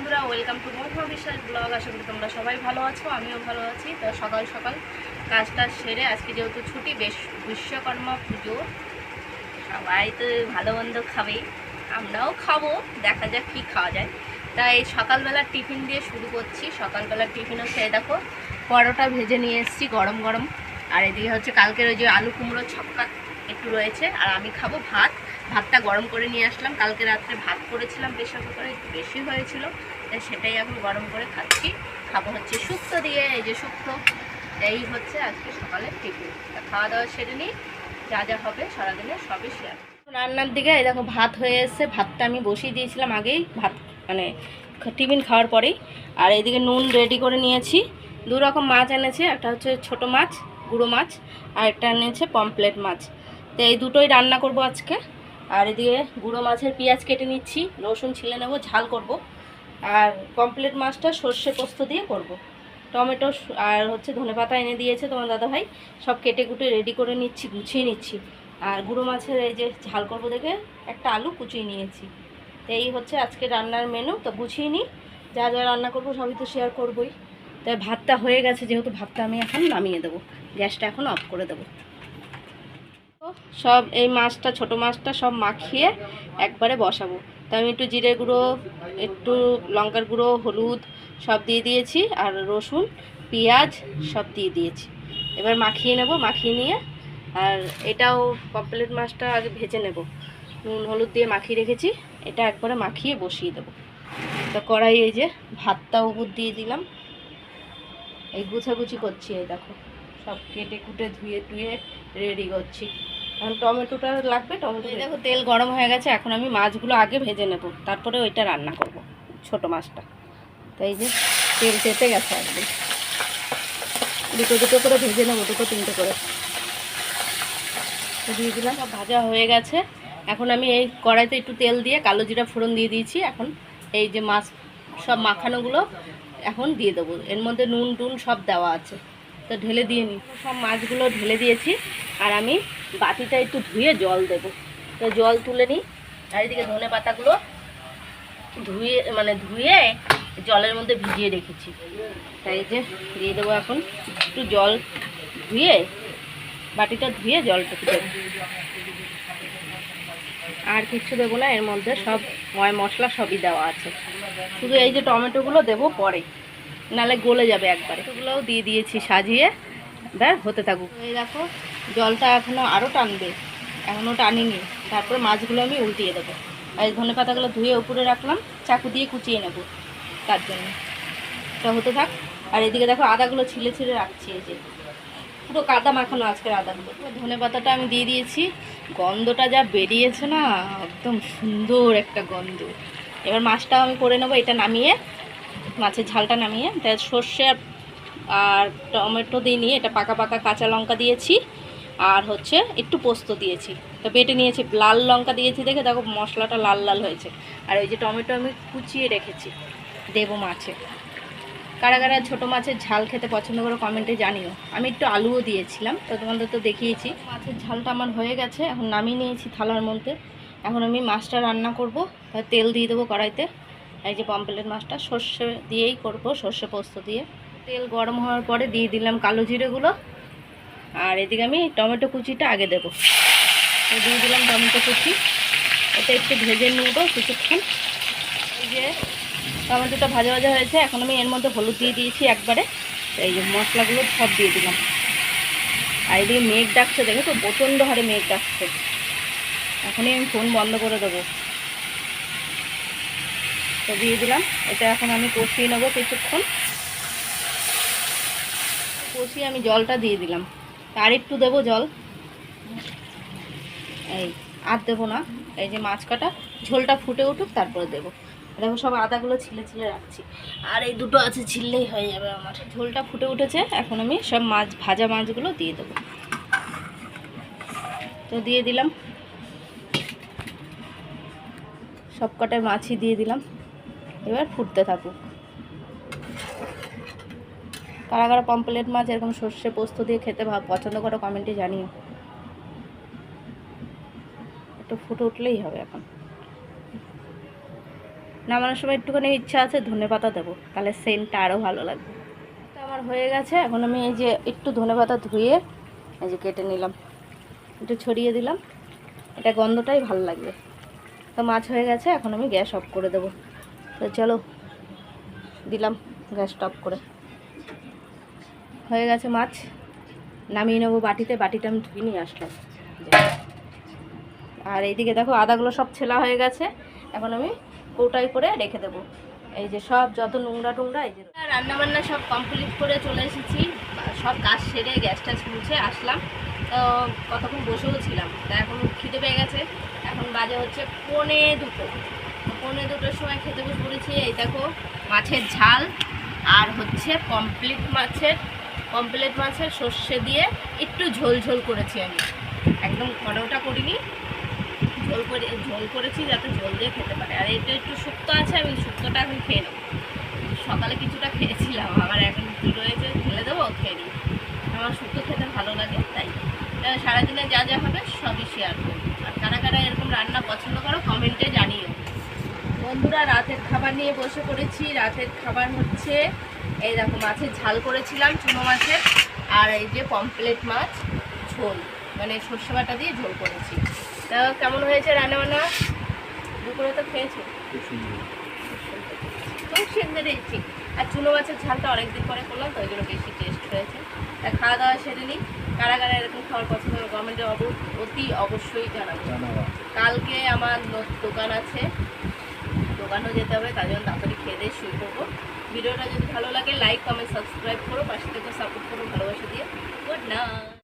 বন্ধুরা welcome two মহুয়া বিশ্বাস blog আশা করি তোমরা সবাই ভালো আছো, আমিও ভালো আছি। তো সকাল সকাল কাজটা সেরে আজকে যেহেতু ছুটি, বেশ বিশ্বকর্মা পুজো। সবাই তো ভালো মন্দ খাবেই, আমরাও খাব, দেখা যাক কী খাওয়া যায়। তাই সকালবেলা টিফিন দিয়ে শুরু করছি। সকালবেলা টিফিনও খেয়ে দেখো, পরোটা ভেজে নিয়ে এসেছি গরম গরম। আর এদিকে হচ্ছে কালকের ওই যে আলু কুমড়ো ছক্কা একটু রয়েছে, আর আমি খাব ভাত। ভাতটা গরম করে নিয়ে আসলাম। কালকে রাত্রে ভাত করেছিলাম প্রেশার কুকারে একটু বেশি হয়েছিল। তাই সেটাই এখন গরম করে খাচ্ছি। খাব হচ্ছে শুক্তো দিয়ে, এই যে শুক্তো, এই হচ্ছে আজকে সকালে টিফিন। খাওয়া দাওয়া সেরে নিই, যা যা হবে সারাদিনে সবই শেয়ার রান্নার দিকে, এই দেখো ভাত হয়ে এসছে। ভাতটা আমি বসিয়ে দিয়েছিলাম আগেই, ভাত মানে টিফিন খাওয়ার পরেই। আর এইদিকে নুন রেডি করে নিয়েছি। দু রকম মাছ এনেছে, একটা হচ্ছে ছোট মাছ, গুঁড়ো মাছ, আর একটা এনেছে পমপ্লেট মাছ। তো এই দুটোই রান্না করব আজকে। আর এদিকে গুঁড়ো মাছের পেঁয়াজ কেটে নিচ্ছি, রসুন ছিলে নেব, ঝাল করব। আর পমপ্লেট মাছটা সর্ষে পোস্ত দিয়ে করব। টমেটো আর হচ্ছে ধনেপাতা এনে দিয়েছে তোমার দাদা ভাই সব কেটে কুটে রেডি করে নিচ্ছি, গুছিয়ে নিচ্ছি। আর গুঁড়ো মাছের এই যে ঝাল করব দেখে একটা আলু কুচিয়ে নিয়েছি। এই হচ্ছে আজকে রান্নার মেনু তো গুছিয়ে নিই। যা যা রান্না করব সবই তো শেয়ার করবোই। তাই ভাতটা হয়ে গেছে, যেহেতু ভাতটা আমি এখন নামিয়ে দেবো। গ্যাসটা এখন অফ করে দেবো। সব এই মাছটা, ছোট মাছটা সব মাখিয়ে একবারে বসাবো। তো আমি একটু জিরে গুঁড়ো, একটু লঙ্কার গুঁড়ো, হলুদ সব দিয়ে দিয়েছি, আর রসুন, পেঁয়াজ সব দিয়ে দিয়েছি। এবার মাখিয়ে নেব, মাখিয়ে নিয়ে, আর এটাও পপলেট মাছটা আগে ভেজে নেব। নুন, হলুদ দিয়ে মাখিয়ে রেখেছি, এটা একবারে মাখিয়ে বসিয়ে দেবো। তো কড়াই এই যে ভাতটা উপর দিয়ে দিলাম। এই গুছাগুছি করছি, এই দেখো। সব কেটে কুটে ধুয়ে টুয়ে রেডি করছি। এখন টমেটোটা লাগবে টমেটো দেখো তেল গরম হয়ে গেছে এখন আমি মাছগুলো আগে ভেজে নেব তারপরে ওইটা রান্না করব ছোট মাছটা। তো এই যে তেল চেপে গেছে একদম। দুটো দুটো করে ভেজে নেব দুটো তিনটে করে। দিয়ে দিলাম। সব ভাজা হয়ে গেছে। এখন আমি এই কড়াইতে একটু তেল দিয়ে কালো জিরা ফোড়ন দিয়ে দিয়েছি। এখন এই যে মাছ সব মাখানোগুলো এখন দিয়ে দেবো। এর মধ্যে নুন টুন সব দেওয়া আছে। তো ঢেলে দিয়ে নিই সব মাছগুলো ঢেলে দিয়েছি। আর আমি বাটিটা একটু ধুয়ে জল দেব। তো জল তুলে নিই আর এদিকে ধনে পাতাগুলো ধুয়ে মানে ধুয়ে জলের মধ্যে ভিজিয়ে রেখেছি। তাই যে দিয়ে দেবো এখন। একটু জল ধুয়ে, বাটিটা ধুয়ে জলটুকু দেবো। আর কিছু দেবো না, এর মধ্যে সব ময় মশলা সবই দেওয়া আছে। শুধু এই যে টমেটোগুলো দেবো পরে। নালে গলে যাবে একবারে। এগুলোও দিয়ে দিয়েছি, সাজিয়ে এবার হতে থাকুক। এই দেখো, জলটা এখনও আরও টানবে। এখনও টানিনি। তারপরে মাছগুলো আমি উল্টিয়ে দেবো। আর এই ধনে পাতাগুলো ধুয়ে উপরে রাখলাম, চাকু দিয়ে কুচিয়ে নেব তার জন্য। এটা হতে থাক। আর এদিকে দেখো, আদাগুলো ছিলে ছিলে রাখছি এই যে। পুরো কাদা মাখানো আজকের আদাগুলো। ধনে পাতাটা আমি দিয়ে দিয়েছি। গন্ধটা যা বেরিয়েছে না, একদম সুন্দর একটা গন্ধ। এবার মাছটাও আমি করে নেব, এটা নামিয়ে মাছের ঝালটা নামিয়ে তাই সর্ষে আর- টমেটো দিইনি এটা পাকা পাকা কাঁচা লঙ্কা দিয়েছি, আর হচ্ছে একটু পোস্ত দিয়েছি। তো বেটে নিয়েছি, লাল লঙ্কা দিয়েছি দেখে দেখো মশলাটা লাল লাল হয়েছে। আর ওই যে টমেটো আমি কুচিয়ে রেখেছি দেবো মাছে। কারা কারা ছোটো মাছের ঝাল খেতে পছন্দ করে কমেন্টে জানিও। আমি একটু আলুও দিয়েছিলাম, তো তোমাদের তো দেখিয়েছি। মাছের ঝালটা আমার হয়ে গেছে, এখন নামিয়ে নিয়েছি থালার মধ্যে। এখন আমি মাছটা রান্না করব তেল দিয়ে দেবো কড়াইতে। এই যে পম্পলেট মাছটা সর্ষে দিয়েই করব, সর্ষে পোস্ত দিয়ে। তেল গরম হওয়ার পরে দিয়ে দিলাম কালো জিরেগুলো। আর এদিকে আমি টমেটো কুচিটা আগে দেবো। দিয়ে দিলাম টমেটো কুচি। এটা একটু ভেজে নেব কিছুক্ষণ। এই যে টমেটোটা ভাজা ভাজা হয়েছে, এখন আমি এর মধ্যে হলুদ দিয়ে দিয়েছি একবারে। এই যে মশলাগুলো সব দিয়ে দিলাম। আর এদিকে মেঘ ডাকছে দেখে তো প্রচণ্ড হারে মেঘ ডাকছে। এখনই আমি ফোন বন্ধ করে দেবো। তো দিয়ে দিলাম। এটা এখন আমি কষিয়ে নেব কিছুক্ষণ। কষিয়ে আমি জলটা দিয়ে দিলাম। আর একটু দেবো জল। এই, আর দেবো না। এই যে মাছ কাটা, ঝোলটা ফুটে উঠুক, তারপরে দেবো। দেখো সব আদাগুলো ছিলে ছিলে রাখছি। আর এই দুটো আছে, ছিললেই হয়ে যাবে আমার। ঝোলটা ফুটে উঠেছে, এখন আমি সব মাছ, ভাজা মাছগুলো দিয়ে দেবো। তো দিয়ে দিলাম। সব কটায় মাছই দিয়ে দিলাম। এবার ফুটতে থাকুক। কারা কারা পম্পলেট মাছ, এরকম সর্ষে পোস্ত দিয়ে খেতে পছন্দ করো কমেন্টে জানিও। একটু ফুটে উঠলেই হবে এখন। নামানোর সময় একটুখানি ইচ্ছা আছে, ধনে পাতা দেবো। তাহলে সেন্টটা আরও ভালো লাগবে। তো আমার হয়ে গেছে, এখন আমি এই যে একটু ধনে পাতা ধুয়ে এই যে কেটে নিলাম। একটু ছড়িয়ে দিলাম। এটা গন্ধটাই ভালো লাগবে। তো মাছ হয়ে গেছে, এখন আমি গ্যাস অফ করে দেবো। তো চলো, দিলাম গ্যাস অফ করে। হয়ে গেছে মাছ। নামিয়ে নেব বাটিতে, বাটিটা আমি ধুয়ে নিয়ে আসলাম। আর এইদিকে দেখো আদাগুলো সব ছেলা হয়ে গেছে। এখন আমি কৌটাই করে রেখে দেবো। এই যে সব যত নোংরা টোংরা, এই যে রান্না বান্না সব কমপ্লিট করে চলে এসেছি। সব কাজ সেরে গ্যাস ট্যাস মুছে আসলাম। তো কতক্ষণ বসেও ছিলাম। তা এখন খিদে পেয়ে গেছে। এখন বাজে হচ্ছে পৌনে দুটো। তো পৌনে দুটোর সময় খেতে বসে পড়েছি। এই দেখো, মাছের ঝাল। আর হচ্ছে পমপ্লেট মাছের পমপ্লেট মাছের সর্ষে দিয়ে একটু ঝোল ঝোল করেছি আমি। একদম ঘরোটা করিনি। ঝোল করে, ঝোল করেছি যাতে ঝোল দিয়ে খেতে পারে। আর এটা একটু শুক্তো আছে, আমি শুক্তোটা এখন খেয়ে নেব। সকালে কিছুটা খেয়েছিলাম, আবার এখন একটু রয়েছে ফেলে দেবো, খেয়ে নিই। আমার শুক্তো খেতে ভালো লাগে, তাই। সারাদিনে যা যা হবে সবই শেয়ার করব। আর কারা কারা এরকম রান্না পছন্দ করো কমেন্টে জানিও। বন্ধুরা রাতের খাবার নিয়ে বসে পড়েছি। রাতের খাবার হচ্ছে এই দেখো মাছের ঝাল করেছিলাম চুনো মাছের আর এই যে পমপ্লেট মাছ ঝোল মানে সর্ষে বাটা দিয়ে ঝোল করেছি। তা কেমন হয়েছে রান্না বান্না দুপুরে তো খেয়েছো? খুব সুন্দর। হয়েছে। আর চুনো মাছের ঝালটা অনেকদিন পরে করলাম তো ওই জন্য বেশি টেস্ট হয়েছে। তা খাওয়া দাওয়া সেরে নিই। কারা কারা এরকম খাওয়ার পছন্দ করে গভর্নমেন্টে অতি অবশ্যই জানাব। কালকে আমার দোকান আছে দোকানেও যেতে হবে, তার জন্য তাড়াতাড়ি খেয়ে দিয়ে শুয়ে পড়ব। ভিডিওটা যদি ভালো লাগে লাইক কমেন্ট সাবস্ক্রাইব করো, পাশে থেকে সাপোর্ট করো, ভালোবাসা দিয়ে। Good night